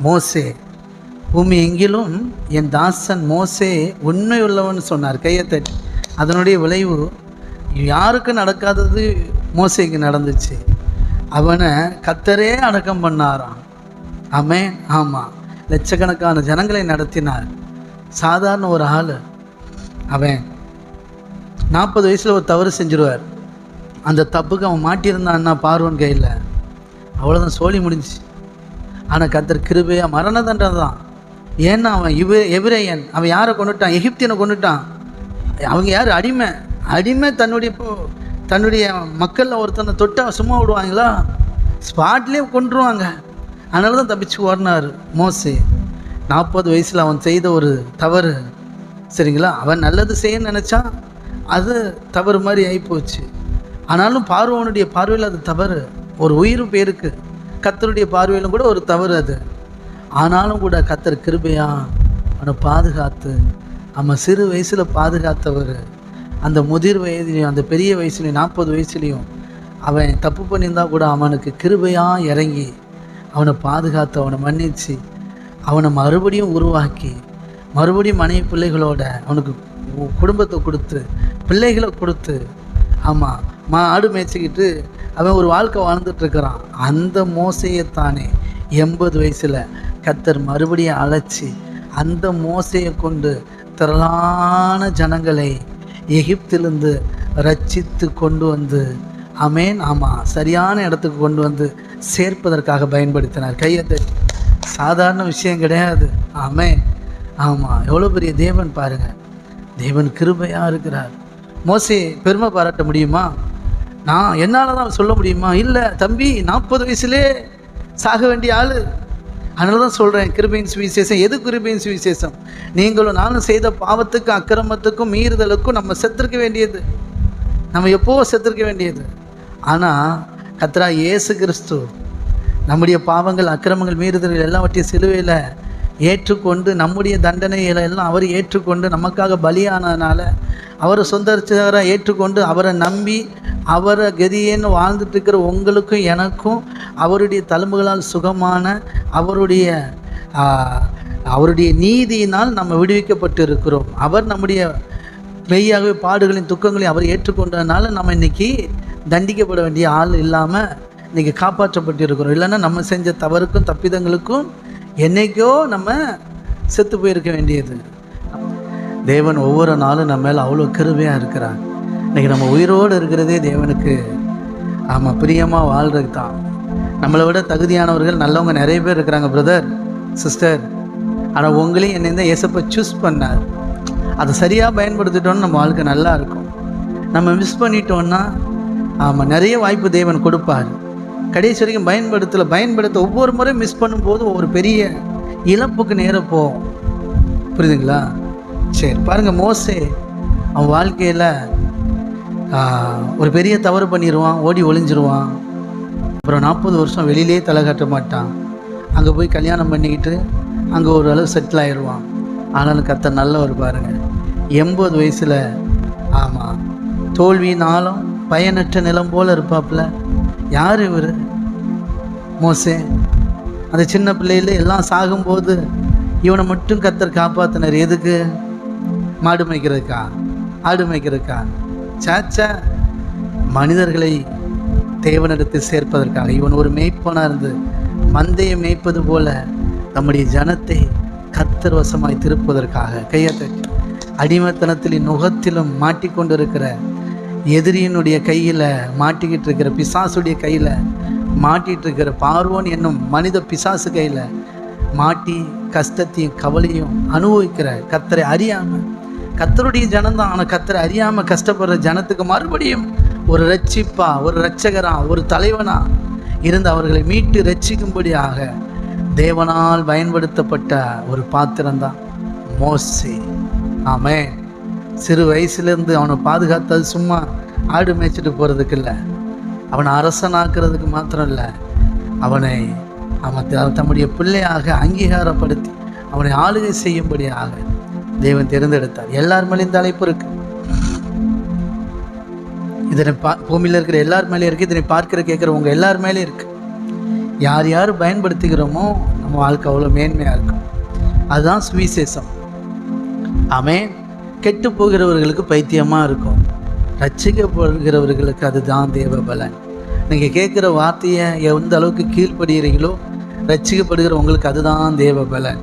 மோசே. பூமி எங்கிலும் என் தாசன் மோசே உண்மை உள்ளவன் சொன்னார் கையை தட்டி அதனுடைய விளைவு யாருக்கு நடக்காதது மோசேக்கு நடந்துச்சு. அவனை கத்தரே அடக்கம் பண்ணாராம். ஆமென் ஆமாம் லட்சக்கணக்கான ஜனங்களை நடத்தினார். சாதாரண ஒரு ஆள். அவன் நாற்பது வயசில் ஒரு தவறு செஞ்சிருவார். அந்த தப்புக்கு அவன் மாட்டியிருந்தான்னா பார்வன் கையில். அவ்வளோதான் சோழி முடிஞ்சுச்சு. ஆனால் கத்தர் கிருபையாக மரண தண்டனை தான் ஏன்னா அவன் இவ எபிரேயன் அவன் யாரை கொண்டுட்டான் எகிப்தியனை கொண்டுட்டான் அவங்க யார்? அடிமை. அடிமை தன்னுடைய இப்போ- தன்னுடைய மக்களில் ஒருத்தனை தொட்டா சும்மா விடுவாங்களா? ஸ்பாட்லேயே கொண்டுருவாங்க அதனால தான் தப்பிச்சு ஓடினார் மோசே. நாற்பது வயசில் அவன் செய்த ஒரு தவறு. சரிங்களா? அவன் நல்லது செய்யன்னு நினச்சான். அது தவறு மாதிரி ஆகிப்போச்சு ஆனாலும் பார்வனுடைய பார்வையில் அது தவறு. ஒரு உயிர் பேருக்கு. கத்தருடைய பார்வையிலும் கூட ஒரு தவறு அது. ஆனாலும் கூட கத்தர் கிருபையா அவனை பாதுகாத்து அவன் சிறு வயசில் பாதுகாத்தவர். அந்த முதிர் வயதிலையும் அந்த பெரிய வயசுலையும் நாற்பது வயசுலேயும் அவன் தப்பு பண்ணியிருந்தா கூட அவனுக்கு கிருபையாக இறங்கி அவனை பாதுகாத்து அவனை மன்னிச்சு அவனை மறுபடியும் உருவாக்கி மறுபடியும் மனைவி பிள்ளைகளோட அவனுக்கு குடும்பத்தை கொடுத்து பிள்ளைகளை கொடுத்து ஆமாம் மா ஆடு மேய்ச்சிக்கிட்டு அவன் ஒரு வாழ்க்கை வாழ்ந்துட்டுருக்கிறான். அந்த மோசையைத்தானே எண்பது வயசில் கத்தர் மறுபடியும் அழைச்சி அந்த மோசையை கொண்டு திரளான ஜனங்களை எகிப்திலிருந்து ரட்சித்து கொண்டு வந்து அமேன் ஆமாம் சரியான இடத்துக்கு கொண்டு வந்து சேர்ப்பதற்காக பயன்படுத்தினார். கையை சாதாரண விஷயம் கிடையாது. அமேன் ஆமாம் எவ்வளோ பெரிய தேவன் பாருங்கள் தேவன் கிருபையாக இருக்கிறார். மோசி பெருமை பாராட்ட முடியுமா? நான் என்னால் தான் சொல்ல முடியுமா? இல்லை தம்பி நாற்பது வயசுலே சாக வேண்டிய ஆள். அதனால தான் சொல்கிறேன் கிருபையின் சுவிசேஷம். எது கிருபையின் சுவிசேஷம்? நீங்களும் நானும் செய்த பாவத்துக்கும் அக்கிரமத்துக்கும் மீறுதலுக்கும் நம்ம செத்துருக்க வேண்டியது. நம்ம எப்போவோ செத்துருக்க வேண்டியது. ஆனால் கத்ரா இயேசு கிறிஸ்து நம்முடைய பாவங்கள் அக்கிரமங்கள் மீறுதல்கள் எல்லாவற்றையும் சிலுவையில் ஏற்றுக்கொண்டு நம்முடைய தண்டனைகளை எல்லாம் அவர் ஏற்றுக்கொண்டு நமக்காக பலியானதுனால அவரை சொந்த ரட்சகராக ஏற்றுக்கொண்டு அவரை நம்பி அவரை கதியேன்னு வாழ்ந்துட்டு இருக்கிற உங்களுக்கும் எனக்கும் அவருடைய தழும்புகளால் சுகமான அவருடைய அவருடைய நீதியினால் நம்ம விடுவிக்கப்பட்டு இருக்கிறோம் அவர் நம்முடைய மெய்யாகவே பாடுகளையும் துக்கங்களையும் அவர் ஏற்றுக்கொண்டதுனால நம்ம இன்னைக்கு தண்டிக்கப்பட வேண்டிய ஆள் இல்லாமல் இன்னைக்கு காப்பாற்றப்பட்டு இருக்கிறோம் இல்லைன்னா நம்ம செஞ்ச தவறுக்கும் தப்பிதங்களுக்கும் என்னைக்கோ நம்ம செத்து போயிருக்க வேண்டியது. தேவன் ஒவ்வொரு நாளும் நம்ம மேலே அவ்வளோ கிருபையாக இருக்கிறார். இன்றைக்கி நம்ம உயிரோடு இருக்கிறதே தேவனுக்கு. ஆமாம் பிரியமாக வாழ்றது தான். நம்மளை விட தகுதியானவர்கள் நல்லவங்க நிறைய பேர் இருக்கிறாங்க பிரதர் சிஸ்டர் ஆனால் உங்களையும் என்னை தான் ஏசப்ப சூஸ் பண்ணார். அதை சரியாக பயன்படுத்திட்டோன்னு நம்ம வாழ்க்கை நல்லா இருக்கும். நம்ம மிஸ் பண்ணிட்டோன்னா ஆமாம் நிறைய வாய்ப்பு தேவன் கொடுப்பார். கடைசி வரைக்கும் பயன்படுத்தலை பயன்படுத்த ஒவ்வொரு முறையும் மிஸ் பண்ணும்போது ஒரு பெரிய இழப்புக்கு நேர போகும் புரியுதுங்களா? சரி பாருங்கள் மோசே அவன் வாழ்க்கையில் ஒரு பெரிய தவறு பண்ணிடுவான் ஓடி ஒளிஞ்சிருவான். அப்புறம் நாற்பது வருஷம் வெளியிலே தலை காட்ட மாட்டான். அங்கே போய் கல்யாணம் பண்ணிக்கிட்டு அங்கே ஒரு அளவு செட்டில் ஆயிடுவான் ஆனாலும் கத்த நல்லவர் பாருங்கள் எண்பது வயசில் ஆமாம் தோல்வினாலும் பயனற்ற நிலம் போல் இருப்பாப்புல. யார் இவர்? மோசே அந்த சின்ன பிள்ளையில எல்லாம் சாகும்போது இவனை மட்டும் கத்தர் காப்பாற்றினர் எதுக்கு? மாடு மேய்க்கிறதுக்கா ஆடு மேய்க்கிறதுக்கா சாச்சா மனிதர்களை தேவனிடத்தில் சேர்ப்பதற்காக இவன் ஒரு மேய்ப்பனாக இருந்து மந்தையை மேய்ப்பது போல நம்முடைய ஜனத்தை கத்தர் வசமாய் திருப்பதற்காக கையை அடிமைத்தனத்தில் நுகத்திலும் மாட்டிக்கொண்டிருக்கிற எதிரியினுடைய கையில் மாட்டிக்கிட்டு இருக்கிற பிசாசுடைய கையில் மாட்டிகிட்டு இருக்கிற பார்வோன் என்னும் மனித பிசாசு கையில் மாட்டி கஷ்டத்தையும் கவலையும் அனுபவிக்கிற கத்தரை அறியாமல் கத்தருடைய ஜனம்தான். ஆனால் கத்தரை அறியாமல் கஷ்டப்படுற ஜனத்துக்கு மறுபடியும் ஒரு ரட்சிப்பா ஒரு ரட்சகரா ஒரு தலைவனா இருந்து அவர்களை மீட்டு ரட்சிக்கும்படியாக தேவனால் பயன்படுத்தப்பட்ட ஒரு பாத்திரம்தான். மோசி. ஆமே சிறு வயசுலேருந்து அவனை பாதுகாத்தது சும்மா ஆடு மேய்ச்சிட்டு போகிறதுக்கு இல்லை. அவனை அரசனாக்குறதுக்கு மாத்திரம் இல்லை. அவனை அவன் தம்முடைய பிள்ளையாக அங்கீகாரப்படுத்தி அவனை ஆளுகை செய்யும்படியாக தேவன் தேர்ந்தெடுத்தார். எல்லார் மேலேயும் இந்த அழைப்பு இருக்கு. இதனை பா பூமியில் இருக்கிற எல்லார் மேலேயும் இருக்குது இதனை பார்க்கிற கேட்குற உங்கள் எல்லார் மேலேயும் இருக்கு. யார் யார் பயன்படுத்துகிறோமோ நம்ம வாழ்க்கை அவ்வளோ மேன்மையாக இருக்கும். அதுதான் சுவிசேஷம். அவன் கெட்டு போகிறவர்களுக்கு பைத்தியமாக இருக்கும். ரட்சிக்கப்படுகிறவர்களுக்கு அதுதான் தேவ பலன். நீங்கள் கேட்குற வார்த்தையை எந்த அளவுக்கு கீழ்ப்படுகிறீங்களோ ரச்சிக்கப்படுகிற உங்களுக்கு அதுதான் தேவ பலன்.